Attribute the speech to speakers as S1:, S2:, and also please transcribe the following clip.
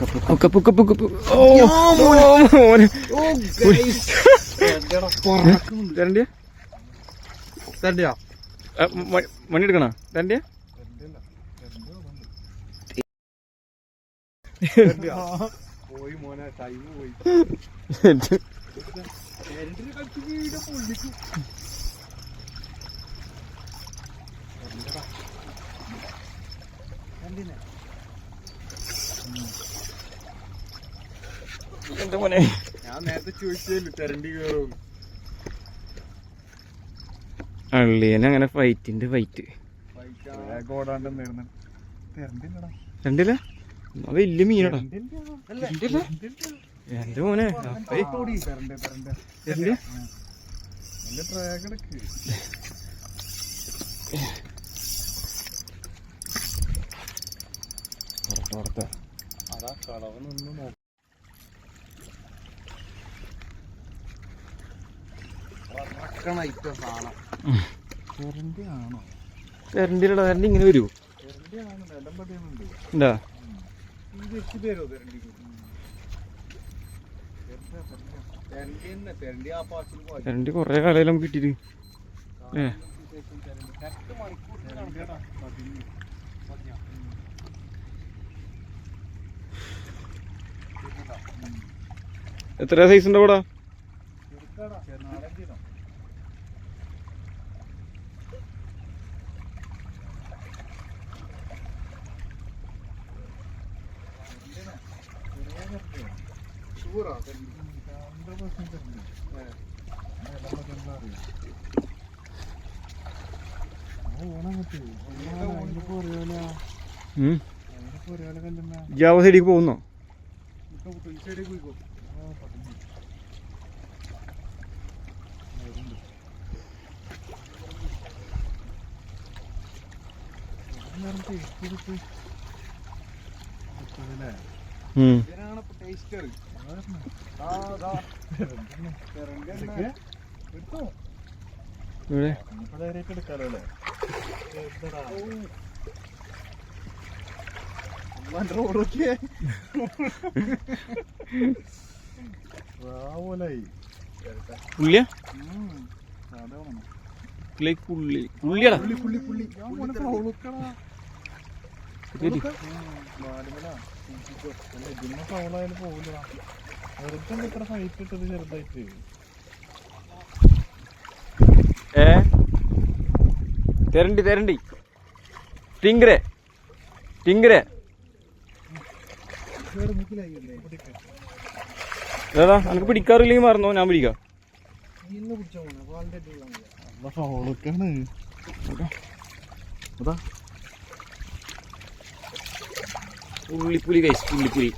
S1: പുക്ക പുക്ക പുക്ക ഓ, മോനെ. തരണ്ടിയ
S2: തരണ്ടിയാ
S1: മണി എടുക്കണ? തരണ്ടിയ
S2: പോയി മോനെ ടൈം പോയി.
S1: എന്റെ മോനെ.
S2: ഞാൻ നേരത്തെ ചോദിച്ചേലു തെരണ്ടി കയറും
S1: അള്ളിയനെ അങ്ങനെ ഫൈറ്റിന്റെ ഫൈറ്റ് രണ്ടില്ല വലിയ മീനടാ. എന്റെ മോനെ അതാ
S2: കളവ് നിന്ന്
S1: തെരണ്ടിയ
S2: എന്റെ ട്രാക്ക് എടുക്ക് അതാ കളവനൊന്നും നോക്ക ഐറ്റം സാധനം തെരണ്ടി ആണോ
S1: തെരണ്ടിലടാ തെരണ്ടി ഇങ്ങനെ വരൂ
S2: ഐറ്റം സാധനം നിലം പതിയുന്നുണ്ട്
S1: എന്താ
S2: ഈ വെച്ച് തരുമോ തെരണ്ടിക്ക് തെരണ്ടി തന്നെ തെരണ്ടി ആ പാട്ടിൽ പോയി.
S1: തെരണ്ടി കൊറേ കാലം കിട്ടിയിട്ട് ഏ എത്ര സൈസ് ഉണ്ടോ ഇവിടെ? ഉം. ജാവ പോകുന്നോ ഉം.
S2: ഇതിനാണ് ടേസ്റ്റർ എടുത്തോ
S1: ഇവിടെ
S2: ഫൗളായാലും പോകില്ല വെറുതെ ഇത്ര ഫൈറ്റ് ഇട്ടത് ചെറുതായിട്ട്.
S1: ഏ? തരണ്ടി തരണ്ടി. ടിങ്കരെ ടിങ്കരെ ഏതാ? എനിക്ക് പിടിക്കാറില്ലെങ്കിൽ മറന്നോ? ഞാൻ പിടിക്കാം.
S2: ഫൗളൊക്കെയാണ് അതാ.
S1: പുള്ളിപ്പുലി കൈസ് പുള്ളിപ്പുലി